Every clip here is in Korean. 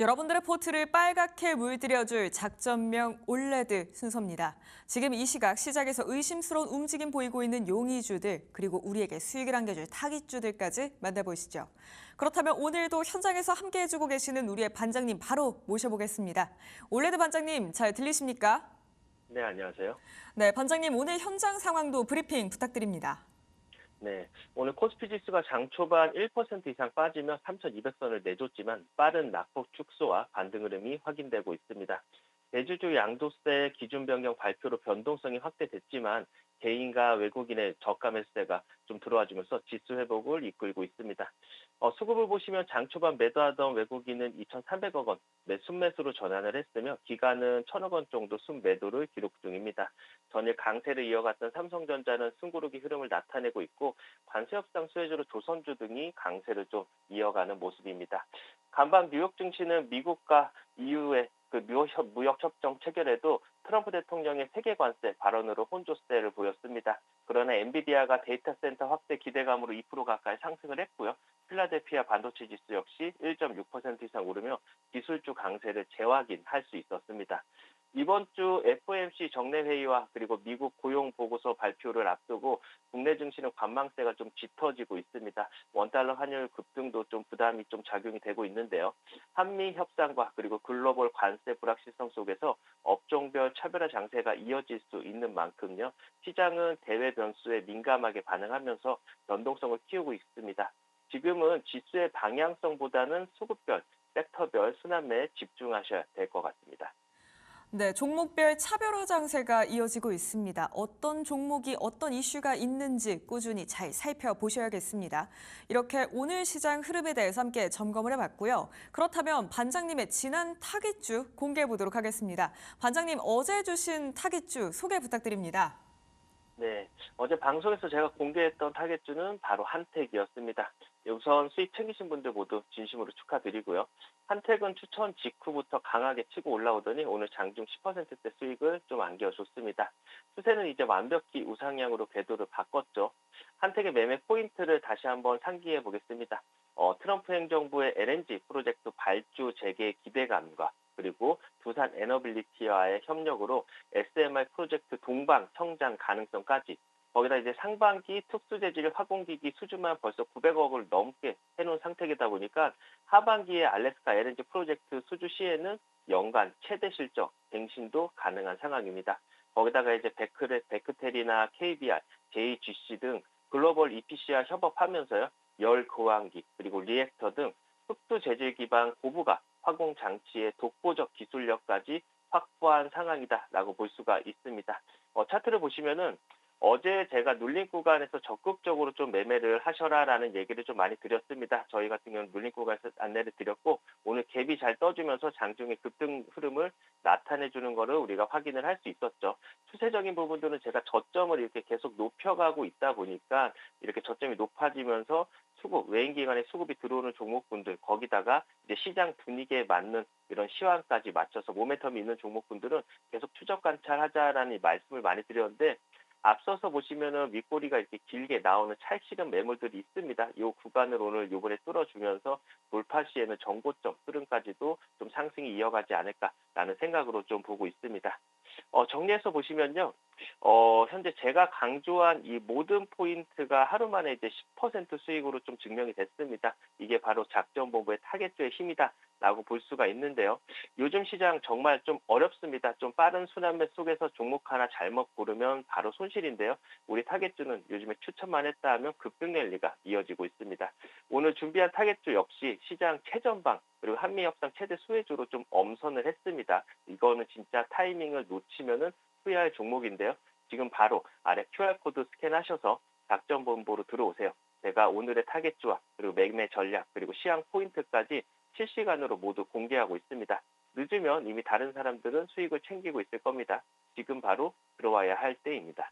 여러분들의 포트를 빨갛게 물들여줄 작전명 올레드 순서입니다. 지금 이 시각 시작에서 의심스러운 움직임 보이고 있는 용의주들 그리고 우리에게 수익을 안겨줄 타깃주들까지 만나보시죠. 그렇다면 오늘도 현장에서 함께해주고 계시는 우리의 반장님 바로 모셔보겠습니다. 올레드 반장님 잘 들리십니까? 네, 안녕하세요. 네, 반장님 오늘 현장 상황도 브리핑 부탁드립니다. 네, 오늘 코스피 지수가 장 초반 1% 이상 빠지며 3,200선을 내줬지만 빠른 낙폭 축소와 반등 흐름이 확인되고 있습니다. 대주주 양도세 기준 변경 발표로 변동성이 확대됐지만 개인과 외국인의 저가 매수세가 좀 들어와주면서 지수 회복을 이끌고 있습니다. 어, 수급을 보시면 장 초반 매도하던 외국인은 2,300억 원 매, 순매수로 전환을 했으며 기간은 1,000억 원 정도 순매도를 기록 중입니다. 전일 강세를 이어갔던 삼성전자는 승구르기 흐름을 나타내고 있고 관세 협상 수혜주로 조선주 등이 강세를 좀 이어가는 모습입니다. 간밤 뉴욕 증시는 미국과 EU의 그 무역 협정 체결에도 트럼프 대통령의 세계 관세 발언으로 혼조세를 보였습니다. 그러나 엔비디아가 데이터 센터 확대 기대감으로 2% 가까이 상승을 했고요. 필라델피아 반도체 지수 역시 1.6% 이상 오르며 기술주 강세를 재확인할 수 있었습니다. 이번 주 FOMC 정례 회의와 그리고 미국 고용 보고서 발표를 앞두고 국내 증시는 관망세가 좀 짙어지고 있습니다. 원달러 환율 급등도 좀 부담이 좀 작용이 되고 있는데요. 한미 협상과 그리고 글로벌 관세 불확실성 속에서 업종별 차별화 장세가 이어질 수 있는 만큼요. 시장은 대외 변수에 민감하게 반응하면서 변동성을 키우고 있습니다. 지금은 지수의 방향성보다는 수급별, 섹터별 순환매에 집중하셔야 될 것 같습니다. 네, 종목별 차별화 장세가 이어지고 있습니다. 어떤 종목이 어떤 이슈가 있는지 꾸준히 잘 살펴보셔야겠습니다. 이렇게 오늘 시장 흐름에 대해서 함께 점검을 해봤고요. 그렇다면 반장님의 지난 타깃주 공개해 보도록 하겠습니다. 반장님 어제 주신 타깃주 소개 부탁드립니다. 네, 어제 방송에서 제가 공개했던 타겟주는 바로 한택이었습니다. 우선 수익 챙기신 분들 모두 진심으로 축하드리고요. 한택은 추천 직후부터 강하게 치고 올라오더니 오늘 장중 10%대 수익을 좀 안겨줬습니다. 추세는 이제 완벽히 우상향으로 궤도를 바꿨죠. 한택의 매매 포인트를 다시 한번 상기해 보겠습니다. 어, 트럼프 행정부의 LNG 프로젝트 발주 재개 기대감과 그리고 두산 에너빌리티와의 협력으로 SMR 프로젝트 동방 성장 가능성까지 거기다 이제 상반기 특수 재질 화공기기 수주만 벌써 900억을 넘게 해놓은 상태이다 보니까 하반기에 알래스카 LNG 프로젝트 수주 시에는 연간 최대 실적 갱신도 가능한 상황입니다. 거기다가 이제 베크레, 베크텔이나 KBR, JGC 등 글로벌 EPC와 협업하면서요 열 고항기 그리고 리액터 등 흡수 재질 기반 고부가 화공 장치의 독보적 기술력까지 확보한 상황이다라고 볼 수가 있습니다. 어, 차트를 보시면은 어제 제가 눌린 구간에서 적극적으로 좀 매매를 하셔라라는 얘기를 좀 많이 드렸습니다. 저희 같은 경우는 눌린 구간에서 안내를 드렸고 오늘 갭이 잘 떠주면서 장중의 급등 흐름을 나타내주는 거를 우리가 확인을 할 수 있었죠. 추세적인 부분들은 제가 저점을 이렇게 계속 높여가고 있다 보니까 이렇게 저점이 높아지면서 수급, 외인 기관의 수급이 들어오는 종목군들, 거기다가 이제 시장 분위기에 맞는 이런 시황까지 맞춰서 모멘텀이 있는 종목군들은 계속 추적 관찰하자라는 말씀을 많이 드렸는데 앞서서 보시면은 윗꼬리가 이렇게 길게 나오는 찰식은 매물들이 있습니다. 이 구간을 오늘 요번에 뚫어주면서 돌파 시에는 전고점 흐름까지도 좀 상승이 이어가지 않을까라는 생각으로 좀 보고 있습니다. 어, 정리해서 보시면요. 어, 현재 제가 강조한 이 모든 포인트가 하루 만에 이제 10% 수익으로 좀 증명이 됐습니다. 이게 바로 작전본부의 타겟주의 힘이다. 라고 볼 수가 있는데요. 요즘 시장 정말 좀 어렵습니다. 좀 빠른 순환매 속에서 종목 하나 잘못 고르면 바로 손실인데요. 우리 타겟주는 요즘에 추천만 했다 하면 급등 랠리가 이어지고 있습니다. 오늘 준비한 타겟주 역시 시장 최전방 그리고 한미 협상 최대 수혜주로 좀 엄선을 했습니다. 이거는 진짜 타이밍을 놓치면은 후회할 종목인데요. 지금 바로 아래 QR코드 스캔하셔서 작전본부로 들어오세요. 제가 오늘의 타겟주와 그리고 매매 전략 그리고 시향 포인트까지 실시간으로 모두 공개하고 있습니다. 늦으면 이미 다른 사람들은 수익을 챙기고 있을 겁니다. 지금 바로 들어와야 할 때입니다.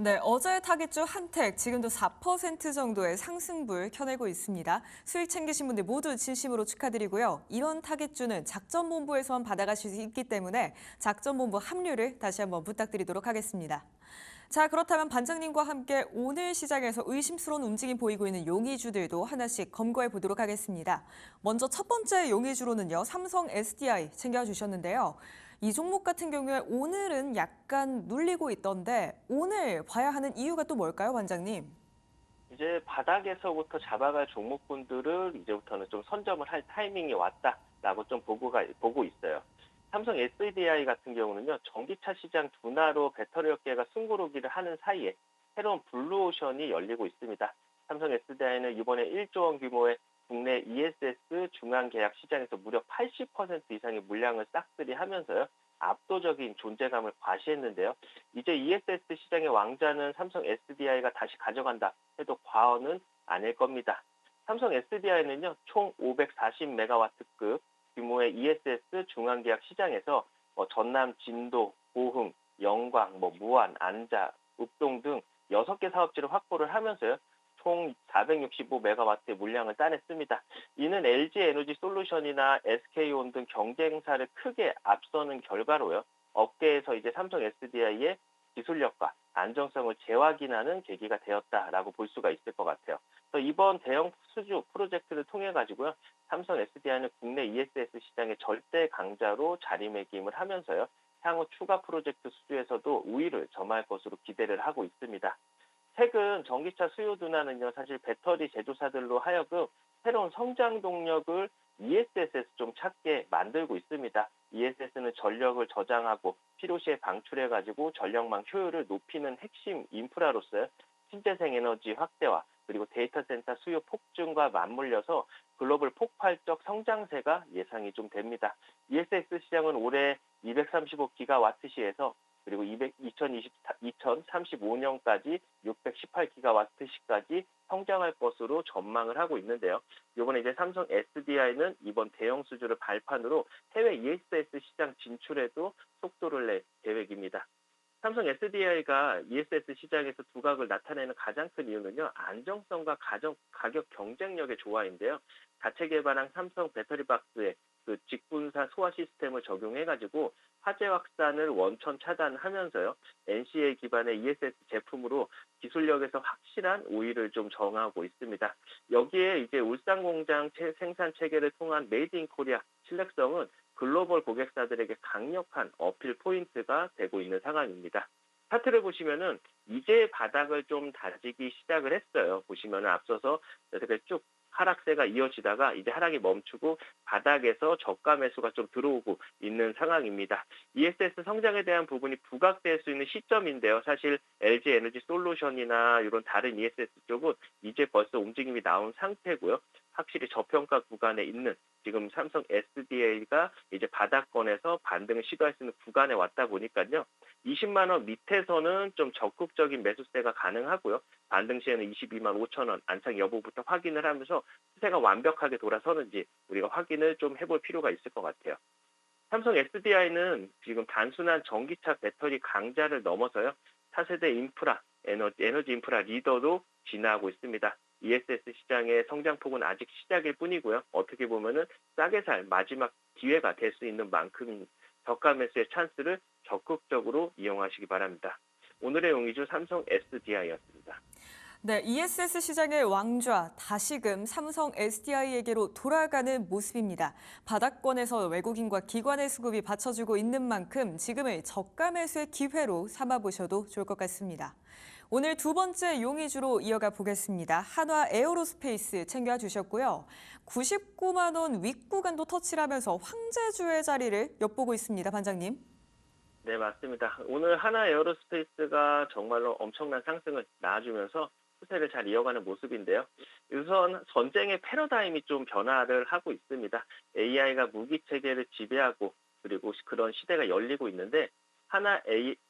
네, 어제 타깃주 한택 지금도 4% 정도의 상승불 켜내고 있습니다. 수익 챙기신 분들 모두 진심으로 축하드리고요. 이런 타깃주는 작전본부에서만 받아가실 수 있기 때문에 작전본부 합류를 다시 한번 부탁드리도록 하겠습니다. 자, 그렇다면 반장님과 함께 오늘 시장에서 의심스러운 움직임 보이고 있는 용의주들도 하나씩 검거해 보도록 하겠습니다. 먼저 첫 번째 용의주로는요, 삼성 SDI 챙겨주셨는데요. 이 종목 같은 경우에 오늘은 약간 눌리고 있던데 오늘 봐야 하는 이유가 또 뭘까요, 반장님? 이제 바닥에서부터 잡아갈 종목군들을 이제부터는 좀 선점을 할 타이밍이 왔다라고 좀 보고가 보고 있어요. 삼성 SDI 같은 경우는요, 전기차 시장 둔화로 배터리 업계가 숨고르기를 하는 사이에 새로운 블루오션이 열리고 있습니다. 삼성 SDI는 이번에 1조 원 규모의 국내 ESS 중앙 계약 시장에서 무려 80% 이상의 물량을 싹쓸이 하면서요. 압도적인 존재감을 과시했는데요. 이제 ESS 시장의 왕자는 삼성 SDI가 다시 가져간다 해도 과언은 아닐 겁니다. 삼성 SDI는요, 총 540메가와트급 규모의 ESS 중앙계약 시장에서 뭐 전남, 진도, 고흥, 영광, 뭐 무안, 안자, 읍동 등 6개 사업지를 확보를 하면서요. 총 465메가와트의 물량을 따냈습니다. 이는 LG 에너지 솔루션이나 SK온 등 경쟁사를 크게 앞서는 결과로요. 업계에서 이제 삼성 SDI의 기술력과 안정성을 재확인하는 계기가 되었다라고 볼 수가 있을 것 같아요. 그래서 이번 대형 수주 프로젝트를 통해 가지고요. 삼성 SDI는 국내 ESS 시장의 절대 강자로 자리매김을 하면서요. 향후 추가 프로젝트 수주에서도 우위를 점할 것으로 기대를 하고 있습니다. 최근 전기차 수요 둔화는요, 사실 배터리 제조사들로 하여금 새로운 성장 동력을 ESS에서 좀 찾게 만들고 있습니다. ESS는 전력을 저장하고 필요시에 방출해가지고 전력망 효율을 높이는 핵심 인프라로서요. 신재생 에너지 확대와 그리고 데이터 센터 수요 폭증과 맞물려서 글로벌 폭발적 성장세가 예상이 좀 됩니다. ESS 시장은 올해 235기가와트 시에서 그리고 200, 2020, 2035년까지 618기가와트 시까지 성장할 것으로 전망을 하고 있는데요. 이번에 이제 삼성 SDI는 이번 대형 수주를 발판으로 해외 ESS 시장 진출에도 속도를 낼 계획입니다. 삼성 SDI가 ESS 시장에서 두각을 나타내는 가장 큰 이유는요, 안정성과 가정, 가격 경쟁력의 조화인데요. 자체 개발한 삼성 배터리 박스에 그 직분사 소화 시스템을 적용해가지고 화재 확산을 원천 차단하면서요, NCA 기반의 ESS 제품으로 기술력에서 확실한 우위를 좀 정하고 있습니다. 여기에 이제 울산 공장 생산 체계를 통한 메이드 인 코리아 신뢰성은 글로벌 고객사들에게 강력한 어필 포인트가 되고 있는 상황입니다. 차트를 보시면은 이제 바닥을 좀 다지기 시작을 했어요. 보시면은 앞서서 이렇게 쭉 하락세가 이어지다가 이제 하락이 멈추고 바닥에서 저가 매수가 좀 들어오고 있는 상황입니다. ESS 성장에 대한 부분이 부각될 수 있는 시점인데요. 사실 LG 에너지 솔루션이나 이런 다른 ESS 쪽은 이제 벌써 움직임이 나온 상태고요. 확실히 저평가 구간에 있는 지금 삼성 SDA가 이제 바닥권에서 반등을 시도할 수 있는 구간에 왔다 보니까요. 20만 원 밑에서는 좀 적극적인 매수세가 가능하고요. 반등 시에는 22만 5천 원 안착 여부부터 확인을 하면서 추세가 완벽하게 돌아서는지 우리가 확인을 좀 해볼 필요가 있을 것 같아요. 삼성 SDI는 지금 단순한 전기차 배터리 강자를 넘어서요. 차세대 인프라, 에너지, 에너지 인프라 리더로 진화하고 있습니다. ESS 시장의 성장폭은 아직 시작일 뿐이고요. 어떻게 보면은 싸게 살 마지막 기회가 될 수 있는 만큼 저가 매수의 찬스를 적극적으로 이용하시기 바랍니다. 오늘의 용의주 삼성 SDI였습니다. 네, ESS 시장의 왕좌 다시금 삼성 SDI에게로 돌아가는 모습입니다. 바닥권에서 외국인과 기관의 수급이 받쳐주고 있는 만큼 지금을 저가 매수의 기회로 삼아보셔도 좋을 것 같습니다. 오늘 두 번째 용의주로 이어가 보겠습니다. 한화 에어로스페이스 챙겨주셨고요. 99만 원 윗구간도 터치를 하면서 황제주의 자리를 엿보고 있습니다. 반장님. 네, 맞습니다. 오늘 하나 에어로스페이스가 정말로 엄청난 상승을 낳아주면서 추세를 잘 이어가는 모습인데요. 우선 전쟁의 패러다임이 좀 변화를 하고 있습니다. AI가 무기 체계를 지배하고 그리고 그런 시대가 열리고 있는데 하나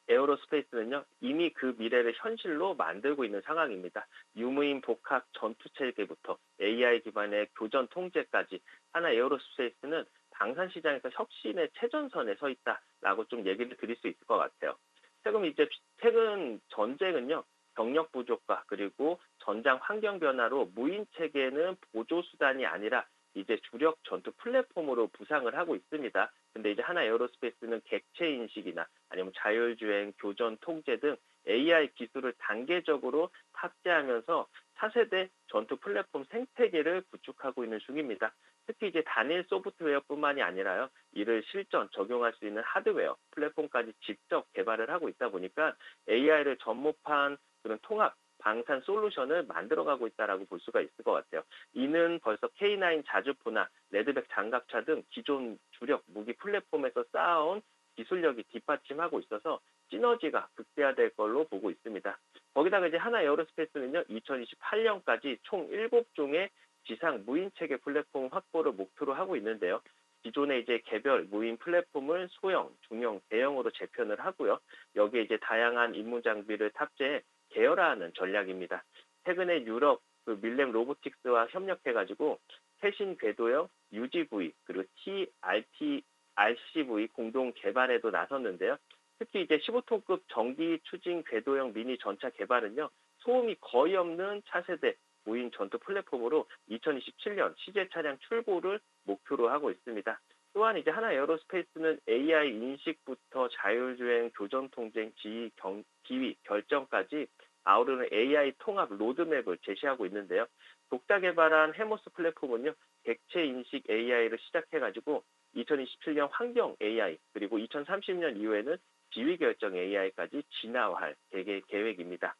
에어로스페이스는요 이미 그 미래를 현실로 만들고 있는 상황입니다. 유무인 복합 전투 체계부터 AI 기반의 교전 통제까지 하나 에어로스페이스는 방산 시장에서 혁신의 최전선에 서 있다라고 좀 얘기를 드릴 수 있을 것 같아요. 최근 이제 최근 전쟁은요 병력 부족과 그리고 전장 환경 변화로 무인 체계는 보조 수단이 아니라 이제 주력 전투 플랫폼으로 부상을 하고 있습니다. 근데 이제 하나 에어로스페이스는 객체 인식이나 아니면 자율주행, 교전 통제 등 AI 기술을 단계적으로 탑재하면서 차세대 전투 플랫폼 생태계를 구축하고 있는 중입니다. 특히 이제 단일 소프트웨어뿐만이 아니라요, 이를 실전 적용할 수 있는 하드웨어 플랫폼까지 직접 개발을 하고 있다 보니까 AI를 접목한 그런 통합 방산 솔루션을 만들어가고 있다라고 볼 수가 있을 것 같아요. 이는 벌써 K9 자주포나 레드백 장갑차 등 기존 주력 무기 플랫폼에서 쌓아온 기술력이 뒷받침하고 있어서 시너지가 극대화될 걸로 보고 있습니다. 거기다가 이제 하나 에어로스페이스는요, 2028년까지 총 7종의 지상 무인 체계 플랫폼 확보를 목표로 하고 있는데요. 기존의 이제 개별 무인 플랫폼을 소형, 중형, 대형으로 재편을 하고요. 여기에 이제 다양한 임무 장비를 탑재해 계열화하는 전략입니다. 최근에 유럽 그 밀렘 로보틱스와 협력해가지고 최신 궤도형 UGV 그리고 TRT RCV 공동 개발에도 나섰는데요. 특히 이제 15톤급 전기 추진 궤도형 미니 전차 개발은요 소음이 거의 없는 차세대 무인 전투 플랫폼으로 2027년 시제 차량 출고를 목표로 하고 있습니다. 또한 이제 하나 에어로스페이스는 AI 인식부터 자율주행, 교전 통제, 지휘, 경, 기위, 결정까지 아우르는 AI 통합 로드맵을 제시하고 있는데요. 독자 개발한 해모스 플랫폼은요, 객체 인식 AI를 시작해가지고 2027년 환경 AI 그리고 2030년 이후에는 지휘 결정 AI까지 진화할 계획, 계획입니다.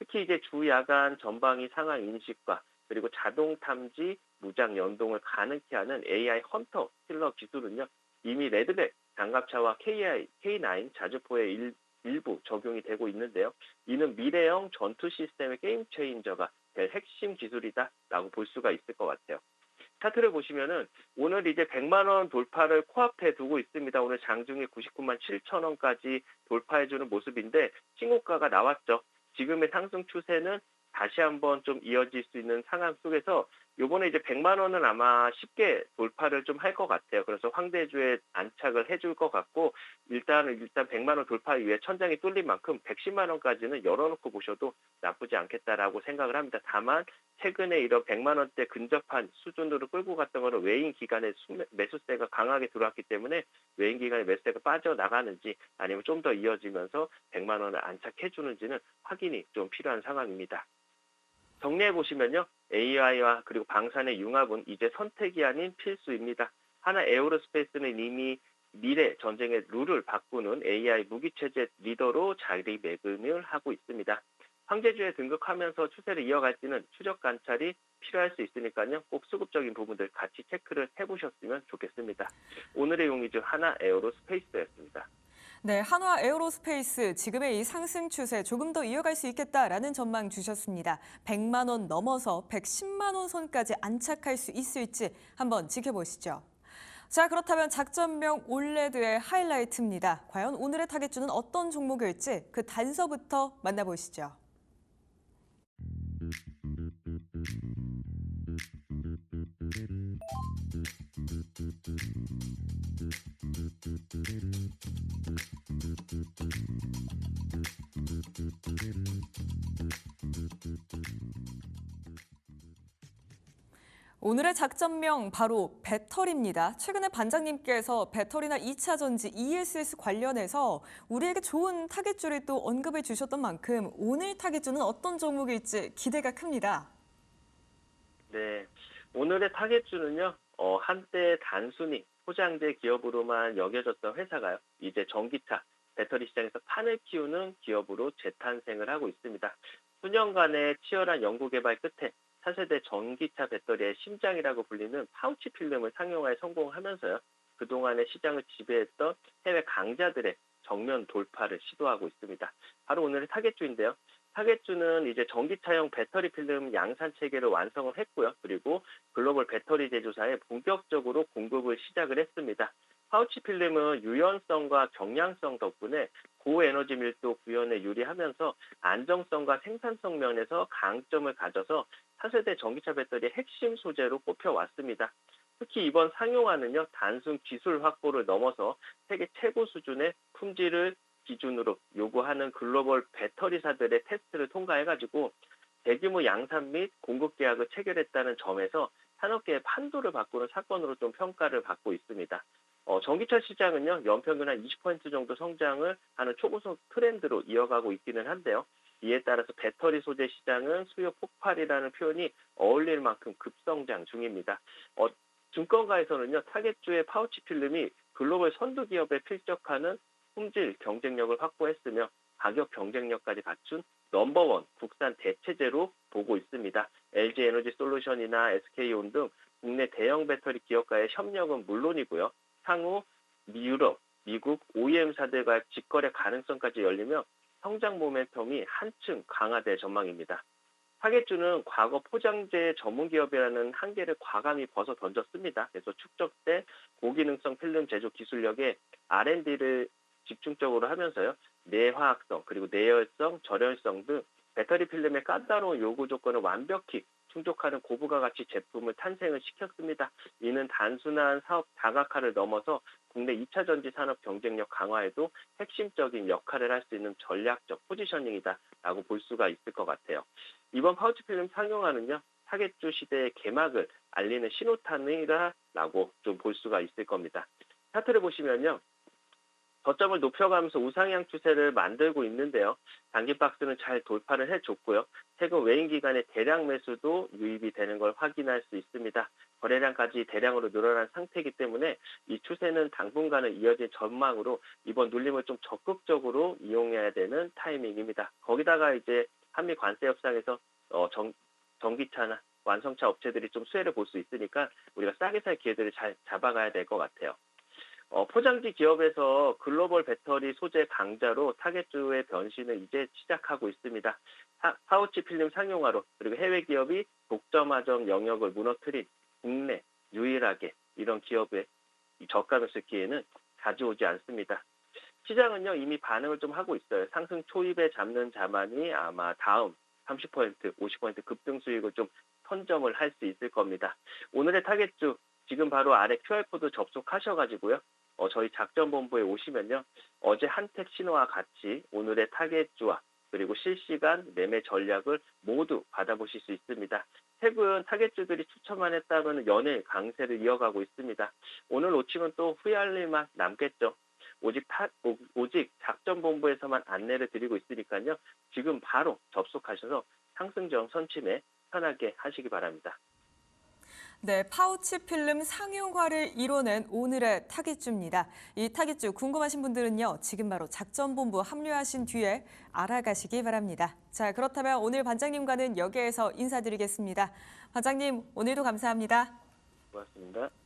특히 이제 주 야간 전방위 상황 인식과 그리고 자동 탐지 무장 연동을 가능케 하는 AI 헌터 킬러 기술은요 이미 레드백 장갑차와 KI, K9 자주포의 일, 일부 적용이 되고 있는데요. 이는 미래형 전투 시스템의 게임 체인저가 될 핵심 기술이다라고 볼 수가 있을 것 같아요. 차트를 보시면은 오늘 이제 100만 원 돌파를 코앞에 두고 있습니다. 오늘 장중에 99만 7천 원까지 돌파해주는 모습인데 신고가가 나왔죠. 지금의 상승 추세는 다시 한번 좀 이어질 수 있는 상황 속에서 요번에 이제 100만 원은 아마 쉽게 돌파를 좀 할 것 같아요. 그래서 황대주에 안착을 해줄 것 같고 일단은 일단 100만 원 돌파 위에 천장이 뚫린 만큼 110만 원까지는 열어놓고 보셔도 나쁘지 않겠다라고 생각을 합니다. 다만 최근에 이런 100만 원대 근접한 수준으로 끌고 갔던 거는 외인 기간의 매수세가 강하게 들어왔기 때문에 외인 기간의 매수세가 빠져나가는지 아니면 좀 더 이어지면서 100만 원을 안착해 주는지는 확인이 좀 필요한 상황입니다. 정리해 보시면요. AI와 그리고 방산의 융합은 이제 선택이 아닌 필수입니다. 하나 에어로스페이스는 이미 미래 전쟁의 룰을 바꾸는 AI 무기체제 리더로 자리 매김을 하고 있습니다. 황제주에 등극하면서 추세를 이어갈지는 추적 관찰이 필요할 수 있으니까요. 꼭 수급적인 부분들 같이 체크를 해보셨으면 좋겠습니다. 오늘의 용의주 하나 에어로스페이스였습니다. 네, 한화 에어로스페이스 지금의 이 상승 추세 조금 더 이어갈 수 있겠다라는 전망 주셨습니다. 100만 원 넘어서 110만 원 선까지 안착할 수 있을지 한번 지켜보시죠. 자, 그렇다면 작전명 올레드의 하이라이트입니다. 과연 오늘의 타겟주는 어떤 종목일지 그 단서부터 만나보시죠. 오늘의 작전명 바로 배터리입니다. 최근에 반장님께서 배터리나 2차 전지 ESS 관련해서 우리에게 좋은 타겟주를 또 언급해 주셨던 만큼 오늘 타겟주는 어떤 종목일지 기대가 큽니다. 네, 오늘의 타겟주는요. 어, 한때 단순히 포장재 기업으로만 여겨졌던 회사가요. 이제 전기차, 배터리 시장에서 판을 키우는 기업으로 재탄생을 하고 있습니다. 수년간의 치열한 연구 개발 끝에 차세대 전기차 배터리의 심장이라고 불리는 파우치 필름을 상용화에 성공하면서요. 그동안의 시장을 지배했던 해외 강자들의 정면 돌파를 시도하고 있습니다. 바로 오늘의 타겟주인데요. 타겟주는 이제 전기차용 배터리 필름 양산 체계를 완성을 했고요. 그리고 글로벌 배터리 제조사에 본격적으로 공급을 시작을 했습니다. 파우치 필름은 유연성과 경량성 덕분에 고에너지 밀도 구현에 유리하면서 안정성과 생산성 면에서 강점을 가져서 차세대 전기차 배터리의 핵심 소재로 꼽혀왔습니다. 특히 이번 상용화는요, 단순 기술 확보를 넘어서 세계 최고 수준의 품질을 기준으로 요구하는 글로벌 배터리사들의 테스트를 통과해가지고 대규모 양산 및 공급 계약을 체결했다는 점에서 산업계의 판도를 바꾸는 사건으로 좀 평가를 받고 있습니다. 어, 전기차 시장은요, 연평균 한 20% 정도 성장을 하는 초고속 트렌드로 이어가고 있기는 한데요. 이에 따라서 배터리 소재 시장은 수요 폭발이라는 표현이 어울릴 만큼 급성장 중입니다. 어, 증권가에서는요, 타겟주의 파우치 필름이 글로벌 선두 기업에 필적하는 품질 경쟁력을 확보했으며 가격 경쟁력까지 갖춘 넘버원 국산 대체제로 보고 있습니다. LG 에너지 솔루션이나 SK온 등 국내 대형 배터리 기업과의 협력은 물론이고요. 향후 유럽, 미국 OEM사들과의 직거래 가능성까지 열리며 성장 모멘텀이 한층 강화될 전망입니다. 타겟주는 과거 포장재 전문 기업이라는 한계를 과감히 벗어 던졌습니다. 그래서 축적된 고기능성 필름 제조 기술력에 R&D를 집중적으로 하면서요. 내화학성 그리고 내열성, 절연성 등 배터리 필름의 까다로운 요구 조건을 완벽히 충족하는 고부가 가치 제품을 탄생을 시켰습니다. 이는 단순한 사업 다각화를 넘어서 국내 2차 전지 산업 경쟁력 강화에도 핵심적인 역할을 할 수 있는 전략적 포지셔닝이다라고 볼 수가 있을 것 같아요. 이번 파우치 필름 상용화는요. 타겟주 시대의 개막을 알리는 신호탄이라고 좀 볼 수가 있을 겁니다. 차트를 보시면요. 저점을 높여가면서 우상향 추세를 만들고 있는데요. 단기 박스는 잘 돌파를 해줬고요. 최근 외인 기간의 대량 매수도 유입이 되는 걸 확인할 수 있습니다. 거래량까지 대량으로 늘어난 상태이기 때문에 이 추세는 당분간은 이어질 전망으로 이번 눌림을 좀 적극적으로 이용해야 되는 타이밍입니다. 거기다가 이제 한미 관세 협상에서 어, 전, 전기차나 완성차 업체들이 좀 수혜를 볼 수 있으니까 우리가 싸게 살 기회들을 잘 잡아가야 될 것 같아요. 어, 포장지 기업에서 글로벌 배터리 소재 강자로 타겟주의 변신을 이제 시작하고 있습니다. 파, 파우치 필름 상용화로 그리고 해외 기업이 독점화적 영역을 무너뜨린 국내 유일하게 이런 기업의 이 저가 매수 기회는 자주 오지 않습니다. 시장은요 이미 반응을 좀 하고 있어요. 상승 초입에 잡는 자만이 아마 다음 30% 50% 급등 수익을 좀 선점을 할 수 있을 겁니다. 오늘의 타겟주 지금 바로 아래 QR코드 접속하셔가지고요. 어, 저희 작전본부에 오시면요. 어제 한택 신호와 같이 오늘의 타겟주와 그리고 실시간 매매 전략을 모두 받아보실 수 있습니다. 최근 타겟주들이 추천만 했다면 연일 강세를 이어가고 있습니다. 오늘 놓치면 또 후회할 일만 남겠죠. 오직 타, 오, 오직 작전본부에서만 안내를 드리고 있으니까요. 지금 바로 접속하셔서 상승점 선침에 편하게 하시기 바랍니다. 네, 파우치 필름 상용화를 이뤄낸 오늘의 타깃주입니다. 이 타깃주 궁금하신 분들은요, 지금 바로 작전본부 합류하신 뒤에 알아가시기 바랍니다. 자, 그렇다면 오늘 반장님과는 여기에서 인사드리겠습니다. 반장님, 오늘도 감사합니다. 고맙습니다.